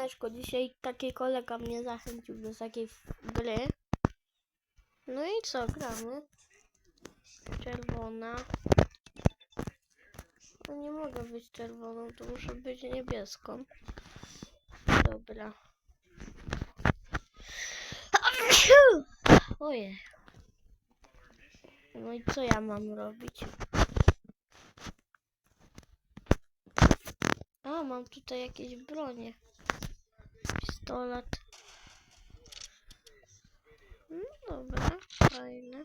Siemaneczko, dzisiaj taki kolega mnie zachęcił do takiej gry. No i co, gramy. Czerwona. No nie mogę być czerwoną, to muszę być niebieską. Dobra. Ojej. No i co ja mam robić? A, mam tutaj jakieś bronie. Pistolet. No dobra, fajne.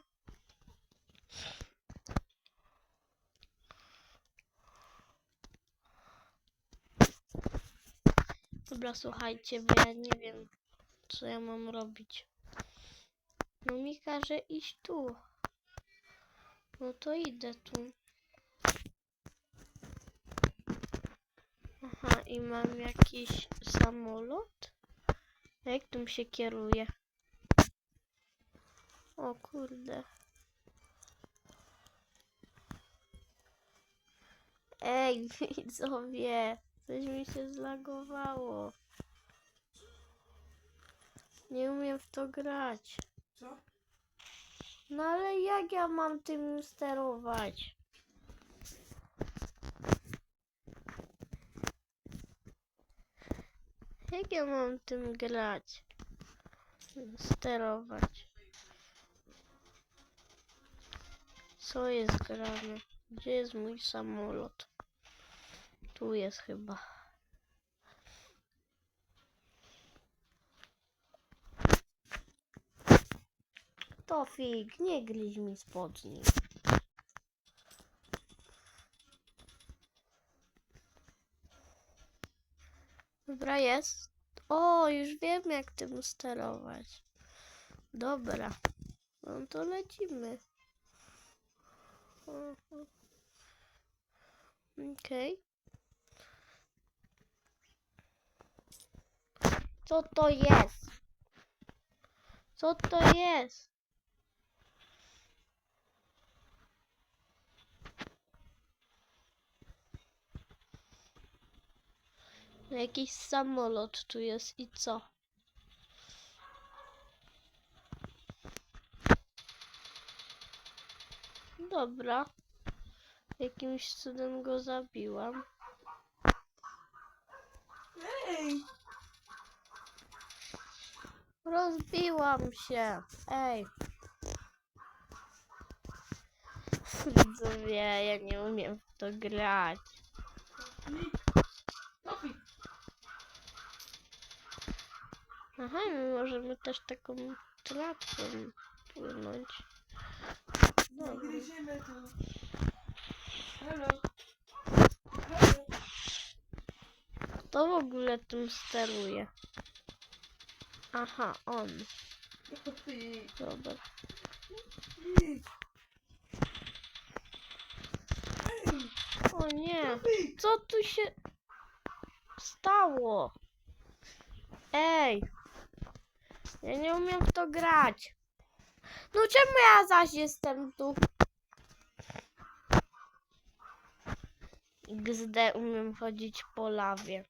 Dobra, słuchajcie, bo ja nie wiem, co ja mam robić. No mi każe iść tu. No to idę tu. Aha, i mam jakiś samolot? Jak tym się kieruje? O kurde. Ej, widzowie, coś mi się zlagowało. Nie umiem w to grać. Co? No ale jak ja mam tym sterować? Jak ja mam tym grać? Sterować. Co jest grane? Gdzie jest mój samolot? Tu jest chyba. Tofik, nie gryź mi spodni. Dobra, jest. O, już wiem jak tym sterować. Dobra. No to lecimy. Okej. Co to jest? Co to jest? Jakiś samolot tu jest i co? Dobra. Jakimś cudem go zabiłam. Ej! Rozbiłam się. Ej. Widzowie, ja nie umiem w to grać. Topi! Aha, my możemy też taką tratwą płynąć. Dobra. Gryziemy tu. Halo. Halo. Kto w ogóle tym steruje? Aha, on. Dobra. O nie. Co tu się stało? Ej. Ja nie umiem w to grać. No czemu ja zaś jestem tu? XD umiem chodzić po lawie.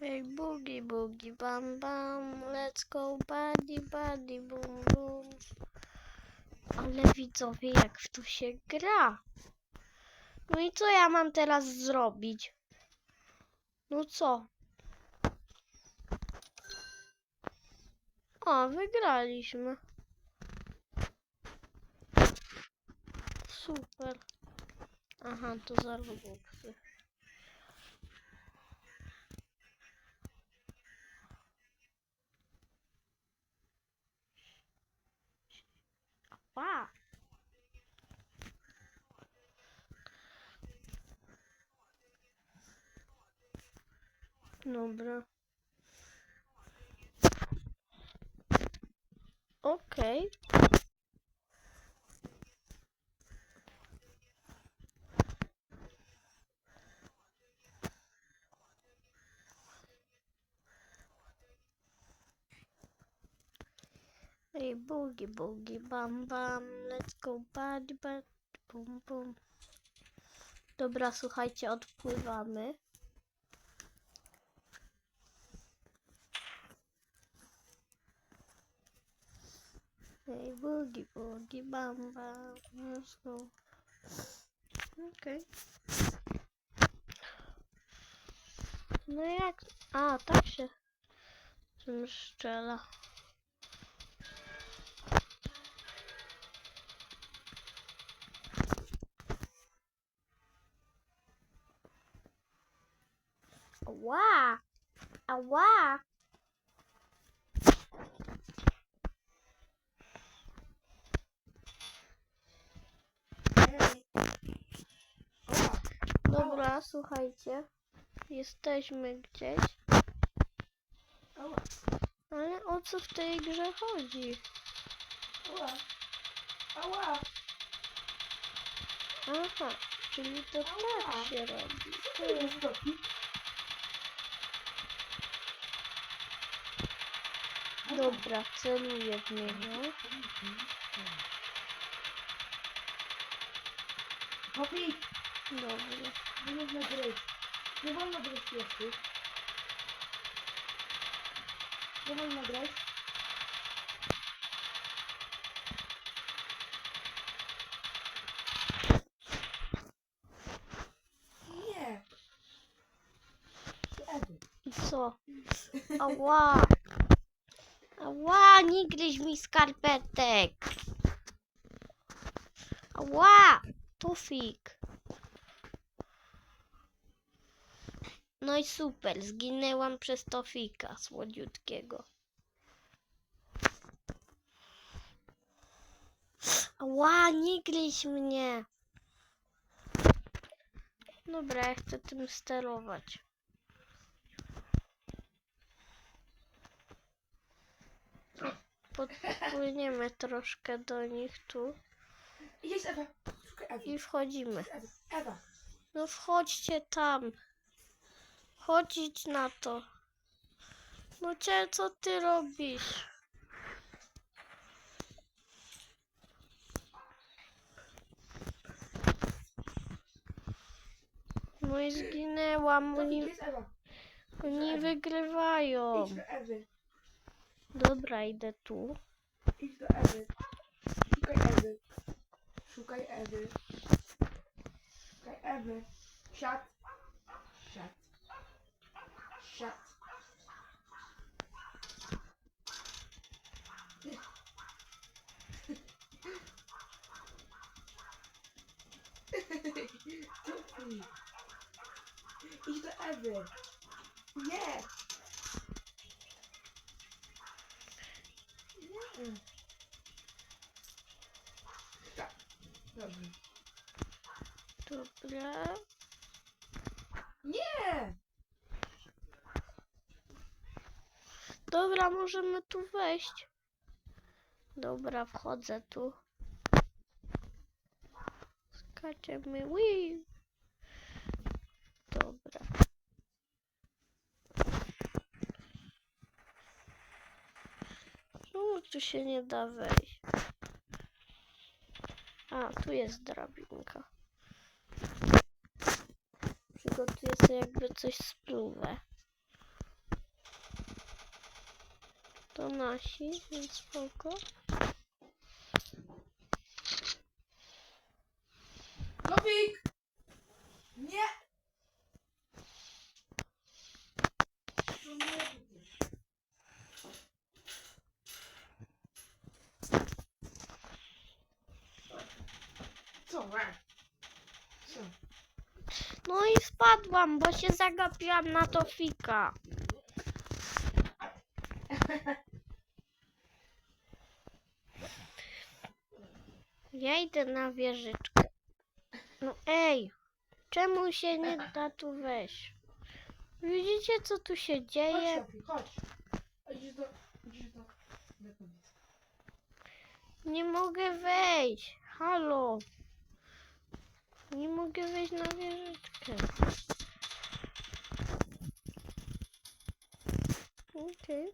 Hey boogie boogie bam bam, let's go buddy buddy boom boom. Ale widzowie, jak w to się gra? No i co ja mam teraz zrobić? No co? O, wygraliśmy. Super. Aha, to za. Ła! Dobra. Okej. Ej, boogie boogie bam bam, let's go bad bad bum bum. Dobra, słuchajcie, odpływamy. Hey, boogie boogie bam bam, let's go. Okej. No jak? A, tak się tym szczela. Ała! Dobra, słuchajcie. Jesteśmy gdzieś. Ale o co w tej grze chodzi? Ała. Aha, czyli to tak się robi. Co to jest taki? Dobra, celuję w niego. Popi, Dobra. nie można gryźć. Nie wolno gryźć piesków. Nie wolno gryźć. Nie. Co? Ała! Nie gryź mi skarpetek! Ała! Tufik! No i super, zginęłam przez Tofika słodziutkiego. Ała, nie gryź mnie! Dobra, ja chcę tym sterować. Podpłyniemy troszkę do nich tu Jest Ewa. Szukaj Ewy. i wchodzimy. Ewa. Ewa. No wchodźcie tam. Chodzić na to. No cie, co ty robisz? No i zginęłam. Oni, oni wygrywają. Idź do Ewy. Dobra, idę tu. Idź do Ewy. Szukaj Ewy. Szukaj Ewy. Szukaj Ewy. Siad. Siad. Siad. Idź do Ewy. Nie. Tak. Dobrze. Dobra. Nie! Dobra, możemy tu wejść. Dobra, wchodzę tu. Skaczemy. Wii. Dobra. Czemu tu się nie da wejść? A, tu jest drabinka. Przygotuję sobie jakby coś spluwę. To nasi, więc spoko. Nowik! Nie! To nie widzisz. Co? e? Co? No spadłam, bo się zagapiłam na to fika. Ja idę na wieżyczkę. No ej, czemu się nie da tu wejść? Widzicie co tu się Chodź, dzieje? Chodź. Idziesz do... Idziesz do... do kobiety. Nie mogę wejść. Halo. Nie mogę wejść na wieżyczkę. Okay.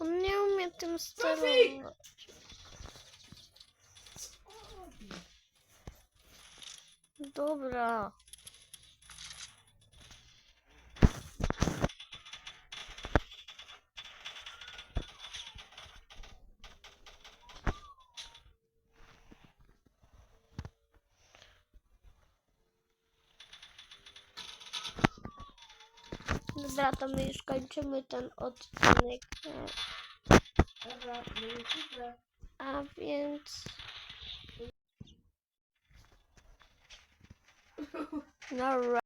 On nie umie tym sterować. Dobra. Dobra, to my już kończymy ten odcinek. Dobra. A więc. No